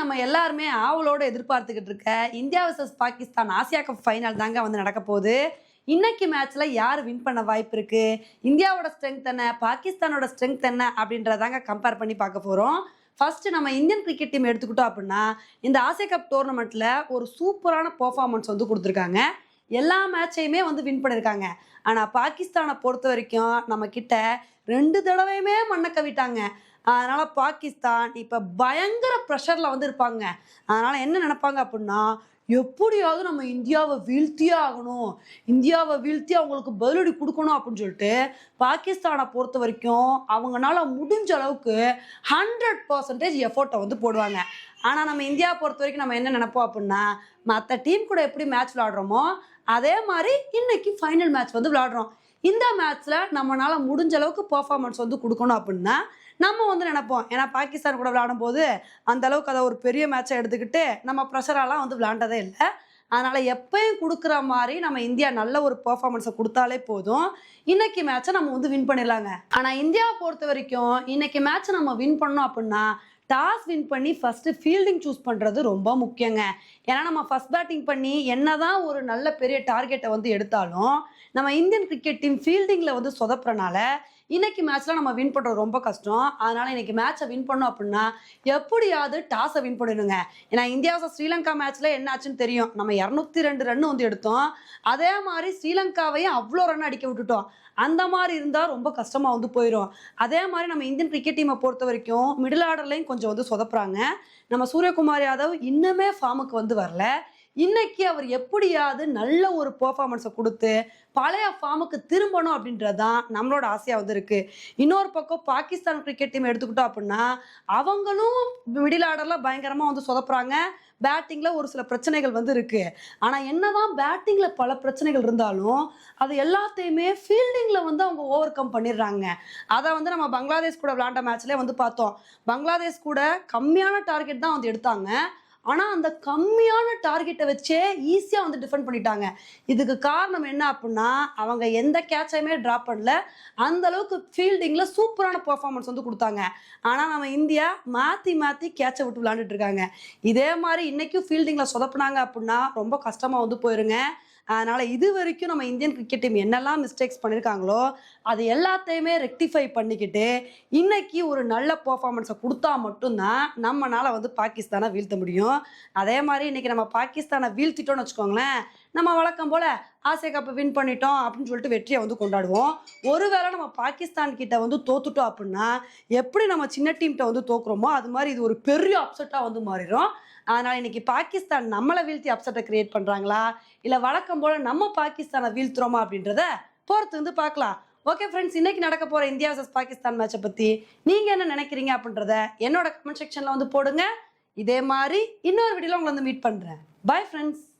நம்ம எல்லாருமே ஆவலோடு எதிர்பார்த்துக்கிட்டு இருக்க India versus Pakistan Asia cup final தாங்க வந்து நடக்க போகுது. இன்னைக்கு மேட்ச்ல யார் வின் பண்ண வாய்ப்பு இருக்கு? இந்தியாவோட ஸ்ட்ரென்த் என்ன? பாகிஸ்தானோட ஸ்ட்ரென்த் என்ன? அப்படின்றதாங்க கம்பேர் பண்ணி பார்க்க போறோம். ஃபர்ஸ்ட் நம்ம இந்தியன் கிரிக்கெட் டீம் எடுத்துக்கிட்டோம் அப்படின்னா இந்த ஆசியா கப் டோர்னமெண்ட்ல ஒரு சூப்பரான பெர்ஃபார்மன்ஸ் வந்து கொடுத்துருக்காங்க. எல்லா மேட்சையுமே வந்து வின் பண்ணியிருக்காங்க ஆனால் பாகிஸ்தானை பொறுத்த வரைக்கும் நம்ம கிட்ட ரெண்டு தடவையுமே மண்ணை கவிட்டாங்க. அதனால் பாகிஸ்தான் இப்போ பயங்கர ப்ரெஷரில் வந்து இருப்பாங்க அதனால் என்ன நினப்பாங்க அப்படின்னா எப்படியாவது நம்ம இந்தியாவை வீழ்த்தியே ஆகணும். இந்தியாவை வீழ்த்தி அவங்களுக்கு பதிலடி கொடுக்கணும் அப்படின்னு சொல்லிட்டு பாகிஸ்தானை பொறுத்த வரைக்கும் அவங்களால முடிஞ்ச அளவுக்கு ஹண்ட்ரட் பர்சன்டேஜ் எஃபோர்ட்டை வந்து போடுவாங்க. ஆனால் நம்ம இந்தியா பொறுத்த வரைக்கும் நம்ம என்ன நினைப்போம் அப்படின்னா மற்ற டீம் கூட எப்படி மேட்ச் விளாடுறோமோ அதே மாதிரி இன்னைக்கு ஃபைனல் மேட்ச் வந்து விளாடுறோம் இந்த மேட்ச்சில் நம்மளால முடிஞ்ச அளவுக்கு பெர்ஃபார்மன்ஸ் வந்து கொடுக்கணும் அப்படின்னா நம்ம வந்து நினைப்போம். ஏன்னா பாகிஸ்தான் கூட விளையாடும் போது அந்த அளவுக்கு அதை ஒரு பெரிய மேட்சை எடுத்துக்கிட்டு நம்ம ப்ரெஷரெல்லாம் வந்து விளையாண்டதே இல்லை. அதனால் எப்பயும் கொடுக்குற மாதிரி நம்ம இந்தியா நல்ல ஒரு பர்ஃபார்மன்ஸை கொடுத்தாலே போதும். இன்னைக்கு மேட்சை நம்ம வந்து வின் பண்ணிடலாங்க. ஆனால் இந்தியாவை பொறுத்த வரைக்கும் இன்னைக்கு மேட்சை நம்ம வின் பண்ணோம் அப்படின்னா டாஸ் வின் பண்ணி ஃபஸ்ட்டு ஃபீல்டிங் சூஸ் பண்ணுறது ரொம்ப முக்கியங்க. ஏன்னா நம்ம ஃபஸ்ட் பேட்டிங் பண்ணி என்னதான் ஒரு நல்ல பெரிய டார்கெட்டை வந்து எடுத்தாலும் நம்ம இந்தியன் கிரிக்கெட் டீம் ஃபீல்டிங்கில் வந்து சொதப்புறனால இன்னைக்கு மேட்ச்லாம் நம்ம வின் பண்ணுறது ரொம்ப கஷ்டம். அதனால இன்னைக்கு மேட்சை வின் பண்ணோம் அப்படின்னா எப்படியாவது டாஸை வின் பண்ணிடுங்க. ஏன்னா இந்தியாவை ஸ்ரீலங்கா மேட்ச்சில் என்ன ஆச்சுன்னு தெரியும். நம்ம இரநூத்தி ரெண்டு ரன் வந்து எடுத்தோம். அதே மாதிரி ஸ்ரீலங்காவையும் அவ்வளோ ரன் அடிக்க விட்டுட்டோம். அந்த மாதிரி இருந்தால் ரொம்ப கஷ்டமாக வந்து போயிடும் அதே மாதிரி நம்ம இந்தியன் கிரிக்கெட் டீமை பொறுத்த வரைக்கும் மிடில் ஆர்டர்லையும் கொஞ்சம் வந்து சொதப்புறாங்க. நம்ம சூரியகுமார் யாதவ் இன்னுமே ஃபார்முக்கு வந்து வரல. இன்னைக்கு அவர் எப்படியாவது நல்ல ஒரு பெர்ஃபார்மன்ஸை கொடுத்து பழைய ஃபார்முக்கு திரும்பணும் அப்படின்றது தான் நம்மளோட ஆசையாக வந்து இருக்கு இன்னொரு பக்கம் பாகிஸ்தான் கிரிக்கெட் டீம் எடுத்துக்கிட்டோம் அப்படின்னா அவங்களும் மிடில் ஆர்டரில் பயங்கரமாக வந்து சொதப்புறாங்க. பேட்டிங்கில் ஒரு சில பிரச்சனைகள் வந்து இருக்கு. ஆனால் என்னதான் பேட்டிங்கில் பல பிரச்சனைகள் இருந்தாலும் அது எல்லாத்தையுமே ஃபீல்டிங்கில் வந்து அவங்க ஓவர் கம் பண்ணிடுறாங்க. அதை வந்து நம்ம பங்களாதேஷ் கூட விளாண்ட மேட்ச்லேயே வந்து பார்த்தோம். பங்களாதேஷ் கூட கம்மியான டார்கெட் தான் வந்து எடுத்தாங்க. ஆனால் அந்த கம்மியான டார்கெட்டை வச்சே ஈஸியாக வந்து டிஃபெண்ட் பண்ணிட்டாங்க. இதுக்கு காரணம் என்ன அப்படின்னா அவங்க எந்த கேட்சையுமே ட்ராப் பண்ணல. அந்த அளவுக்கு ஃபீல்டிங்கில் சூப்பரான பர்ஃபார்மன்ஸ் வந்து கொடுத்தாங்க. ஆனால் நம்ம இந்தியா மாற்றி மாற்றி கேட்சை விட்டு விளாண்டுட்டு இருக்காங்க. இதே மாதிரி இன்னைக்கும் ஃபீல்டிங்கில் சொதப்புனாங்க அப்படின்னா ரொம்ப கஷ்டமாக வந்து போயிருங்க. அதனால் இது வரைக்கும் நம்ம இந்தியன் கிரிக்கெட் டீம் என்னெல்லாம் மிஸ்டேக்ஸ் பண்ணியிருக்காங்களோ அது எல்லாத்தையுமே ரெக்டிஃபை பண்ணிக்கிட்டு இன்னைக்கு ஒரு நல்ல பர்ஃபார்மன்ஸை கொடுத்தா மட்டும்தான் நம்மளால் வந்து பாகிஸ்தானை வீழ்த்த முடியும். அதே மாதிரி இன்னைக்கு நம்ம பாகிஸ்தானை வீழ்த்திட்டோம்னு வச்சுக்கோங்களேன் நம்ம வழக்கம் போல் ஆசிய கப்பை வின் பண்ணிட்டோம் அப்படின்னு சொல்லிட்டு வெற்றியை வந்து கொண்டாடுவோம். ஒருவேளை நம்ம பாகிஸ்தான் கிட்ட வந்து தோத்துட்டோம் அப்படின்னா எப்படி நம்ம சின்ன டீம்கிட்ட வந்து தோக்குறோமோ அது மாதிரி இது ஒரு பெரிய அப்செட்டாக வந்து மாறிடும் அதனால் இன்னைக்கு பாகிஸ்தான் நம்மளை வீழ்த்தி அப்செட்டை கிரியேட் பண்ணுறாங்களா இல்லை வழக்கம் போல் நம்ம பாகிஸ்தானை வீழ்த்துறோமா அப்படின்றத பொறுத்து வந்து பார்க்கலாம். ஓகே ஃப்ரெண்ட்ஸ் இன்னைக்கு நடக்க போகிற இந்தியா வர்சஸ் பாகிஸ்தான் மேட்சை பற்றி நீங்கள் என்ன நினைக்கிறீங்க அப்படின்றத என்னோட கமெண்ட் செக்ஷனில் வந்து போடுங்க. இதே மாதிரி இன்னொரு வீடியோவில் உங்களை வந்து மீட் பண்ணுறேன் பை ஃப்ரெண்ட்ஸ்